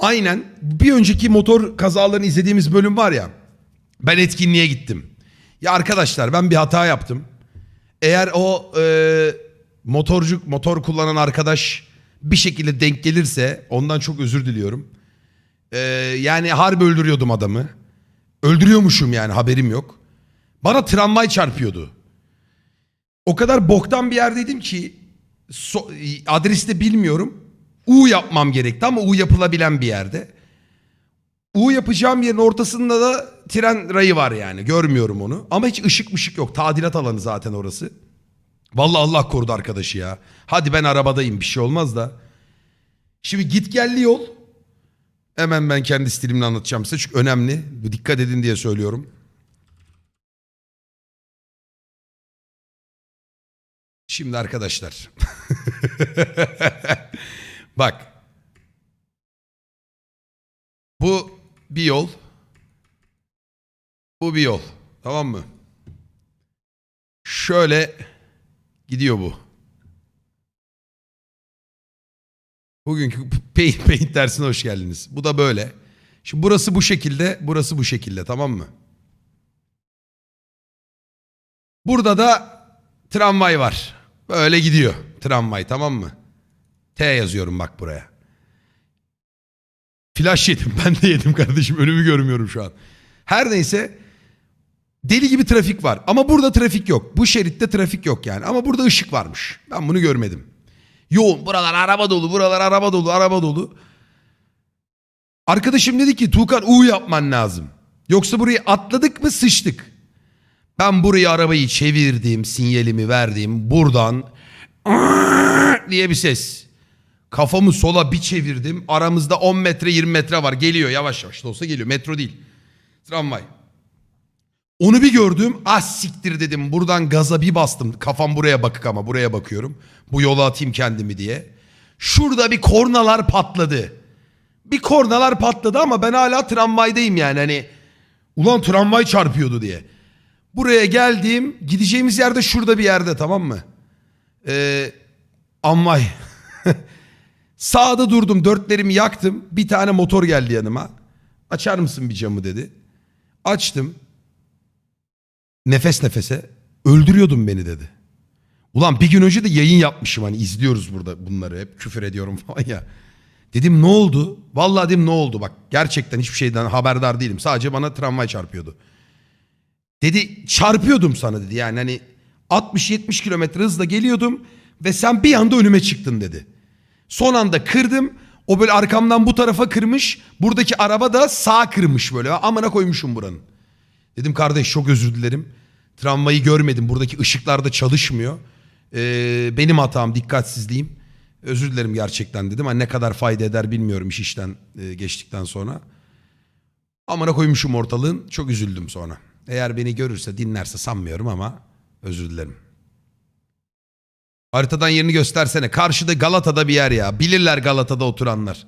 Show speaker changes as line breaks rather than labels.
Aynen. Bir önceki motor kazalarını izlediğimiz bölüm var ya. Ben etkinliğe gittim. Ya arkadaşlar ben bir hata yaptım. Eğer o e, motorcu motor kullanan arkadaş bir şekilde denk gelirse ondan çok özür diliyorum. E, yani harbi öldürüyordum adamı. Öldürüyormuşum yani haberim yok. Bana tramvay çarpıyordu. O kadar boktan bir yerdeydim ki so- adresi de bilmiyorum. U yapmam gerekti ama U yapılabilen bir yerde. U yapacağım yerin ortasında da tren rayı var yani. Görmüyorum onu. Ama hiç ışık mışık yok. Tadilat alanı zaten orası. Vallahi Allah korudu arkadaşı ya. Hadi ben arabadayım bir şey olmaz da. Şimdi git gelli yol. Hemen ben kendi stilimle anlatacağım size çünkü önemli. Bu dikkat edin diye söylüyorum. Şimdi arkadaşlar. Bak. Bu bir yol. Bu bir yol. Tamam mı? Şöyle gidiyor bu. Bugünkü Paint, paint dersine hoş geldiniz. Bu da böyle. Şimdi burası bu şekilde, burası bu şekilde tamam mı? Burada da tramvay var. Böyle gidiyor tramvay tamam mı? T yazıyorum bak buraya. Flash yedim. Ben de yedim kardeşim. Önümü görmüyorum şu an. Her neyse deli gibi trafik var. Ama burada trafik yok. Bu şeritte trafik yok yani. Ama burada ışık varmış. Ben bunu görmedim. Yoğun. Buralar araba dolu. Buralar araba dolu. Araba dolu. Arkadaşım dedi ki Tuğkan U yapman lazım. Yoksa burayı atladık mı sıçtık. Ben buraya arabayı çevirdim, sinyalimi verdim. Buradan diye bir ses. Kafamı sola bir çevirdim. Aramızda 10 metre 20 metre var. Geliyor yavaş yavaş da olsa geliyor. Metro değil. Tramvay. Onu bir gördüm. Ah siktir dedim. Buradan gaza bir bastım. Kafam buraya bakık ama buraya bakıyorum. Bu yola atayım kendimi diye. Şurada bir kornalar patladı. Bir kornalar patladı ama ben hala tramvaydayım yani. Hani ulan tramvay çarpıyordu diye. Buraya geldiğim gideceğimiz yerde şurada bir yerde tamam mı? Ee, Amvay. Sağda durdum dörtlerimi yaktım. Bir tane motor geldi yanıma. Açar mısın bir camı dedi. Açtım. Nefes nefese. Öldürüyordun beni dedi. Ulan bir gün önce de yayın yapmışım hani izliyoruz burada bunları hep küfür ediyorum falan ya. Dedim ne oldu? Vallahi dedim ne oldu bak gerçekten hiçbir şeyden haberdar değilim. Sadece bana tramvay çarpıyordu. Dedi çarpıyordum sana dedi yani hani 60-70 kilometre hızla geliyordum ve sen bir anda önüme çıktın dedi. Son anda kırdım o böyle arkamdan bu tarafa kırmış buradaki araba da sağ kırmış böyle amına koymuşum buranın. Dedim kardeş çok özür dilerim tramvayı görmedim buradaki ışıklar da çalışmıyor. Ee, benim hatam dikkatsizliğim özür dilerim gerçekten dedim. Hani ne kadar fayda eder bilmiyorum iş işten e, geçtikten sonra. Amına koymuşum ortalığın çok üzüldüm sonra. Eğer beni görürse dinlerse sanmıyorum ama özür dilerim. Haritadan yerini göstersene. Karşıda Galata'da bir yer ya. Bilirler Galata'da oturanlar.